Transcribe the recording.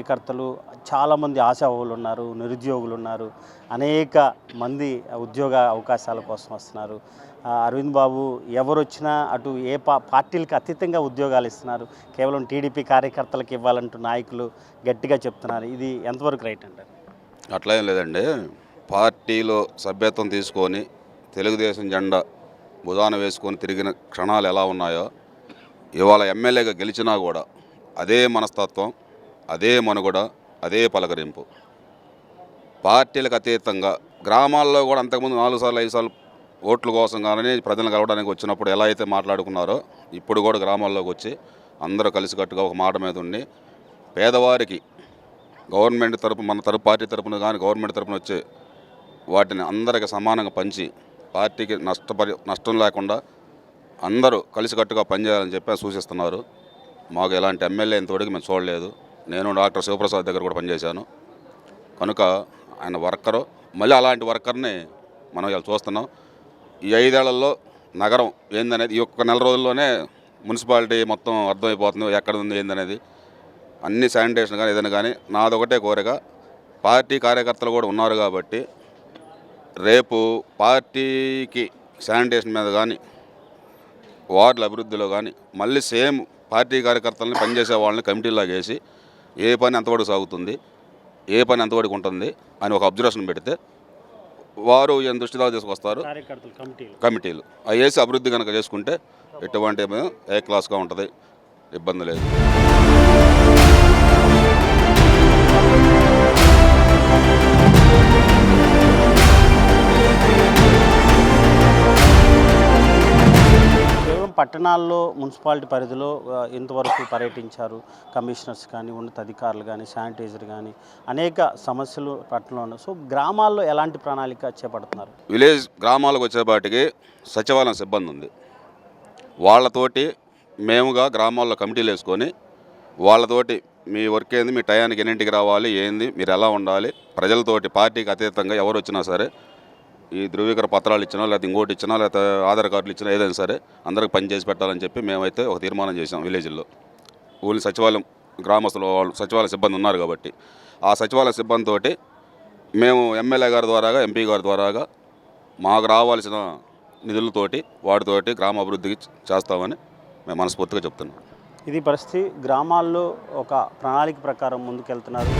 కార్యకర్తలు చాలామంది ఆశావులు ఉన్నారు నిరుద్యోగులు ఉన్నారు అనేక మంది ఉద్యోగ అవకాశాల కోసం వస్తున్నారు. అరవింద్ బాబు ఎవరు వచ్చినా అటు ఏ పా పార్టీలకు అతీతంగా ఉద్యోగాలు ఇస్తున్నారు. కేవలం టీడీపీ కార్యకర్తలకు ఇవ్వాలంటూ నాయకులు గట్టిగా చెప్తున్నారు. ఇది ఎంతవరకు రైట్ అంటారు? అట్లా ఏం లేదండి. పార్టీలో సభ్యత్వం తీసుకొని తెలుగుదేశం జెండా భుజాన వేసుకొని తిరిగిన క్షణాలు ఎలా ఉన్నాయో ఇవాళ ఎమ్మెల్యేగా గెలిచినా కూడా అదే మనస్తత్వం. అదే మనుగడ అదే పలకరింపు. పార్టీలకు అతీతంగా గ్రామాల్లో కూడా అంతకుముందు నాలుగు సార్లు ఐదు సార్లు ఓట్ల కోసం కానీ ప్రజలను కలవడానికి వచ్చినప్పుడు ఎలా అయితే మాట్లాడుకున్నారో ఇప్పుడు కూడా గ్రామాల్లోకి వచ్చి అందరూ కలిసికట్టుగా ఒక మాట మీద ఉండి పేదవారికి గవర్నమెంట్ తరపు మన తరపు పార్టీ తరపున కానీ గవర్నమెంట్ తరపున వచ్చే వాటిని అందరికి సమానంగా పంచి పార్టీకి నష్టపరి నష్టం లేకుండా అందరూ కలిసికట్టుగా పనిచేయాలని చెప్పి సూచిస్తున్నారు. మాకు ఎలాంటి ఎమ్మెల్యే ఇంతవరకు మేము చూడలేదు. నేను డాక్టర్ శివప్రసాద్ దగ్గర కూడా పనిచేశాను. కనుక ఆయన వర్కరు మళ్ళీ అలాంటి వర్కర్ని మనం ఇలా చూస్తున్నాం. ఈ ఐదేళ్ళలో నగరం ఏందనేది ఈ ఒక్క నెల రోజుల్లోనే మున్సిపాలిటీ మొత్తం అర్థమైపోతుంది ఎక్కడ ఉంది ఏందనేది. అన్ని శానిటేషన్ కానీ ఏదైనా కానీ నాదొకటే కోరిక. పార్టీ కార్యకర్తలు కూడా ఉన్నారు కాబట్టి రేపు పార్టీకి శానిటేషన్ మీద కానీ వార్డుల అభివృద్ధిలో కానీ మళ్ళీ సేమ్ పార్టీ కార్యకర్తలని పనిచేసే వాళ్ళని కమిటీలాగేసి ఏ పని ఎంతవరకు సాగుతుంది ఏ పని ఎంతవరకు ఉంటుంది అని ఒక అబ్జర్వేషన్ పెడితే వారు ఈయన దృష్టిలో తీసుకొస్తారు? కమిటీలు. అవి వేసి అభివృద్ధి కనుక చేసుకుంటే ఎటువంటి ఏ క్లాస్గా ఉంటుంది? ఇబ్బంది లేదు. పట్టణాల్లో మున్సిపాలిటీ పరిధిలో ఇంతవరకు పర్యటించారు? కమిషనర్స్ కానీ ఉన్నత అధికారులు కానీ శానిటైజర్ కానీ అనేక సమస్యలు పట్టణంలో ఉన్నాయి. సో గ్రామాల్లో ఎలాంటి ప్రణాళిక చేపడుతున్నారు? విలేజ్ గ్రామాలకు వచ్చేపాటికి సచివాలయం సిబ్బంది ఉంది. వాళ్ళతోటి మేముగా గ్రామాల్లో కమిటీలు వేసుకొని వాళ్ళతోటి మీ వర్క్ ఏంది మీ టయానికి ఎన్నింటికి రావాలి ఏంది మీరు ఎలా ఉండాలి ప్రజలతోటి పార్టీకి అతీతంగా ఎవరు వచ్చినా సరే ఈ ధృవీకరణ పత్రాలు ఇచ్చినా లేకపోతే ఇంకోటి ఇచ్చినా లేకపోతే ఆధార్ కార్డులు ఇచ్చినా ఏదైనా సరే అందరికి పని చేసి పెట్టాలని చెప్పి మేమైతే ఒక తీర్మానం చేసాం విలేజ్లో. ఊళ్ళో సచివాలయం గ్రామస్తులు వాళ్ళు సచివాలయ సిబ్బంది ఉన్నారు కాబట్టి. ఆ సచివాలయ సిబ్బందితోటి మేము ఎమ్మెల్యే గారి ద్వారాగా ఎంపీ గారి ద్వారాగా మాకు రావాల్సిన నిధులతోటి వాటితోటి గ్రామ అభివృద్ధికి చేస్తామని మేము మనస్ఫూర్తిగా చెప్తున్నాం. ఇది పరిస్థితి. గ్రామాల్లో ఒక ప్రణాళిక ప్రకారం ముందుకెళ్తున్నారు.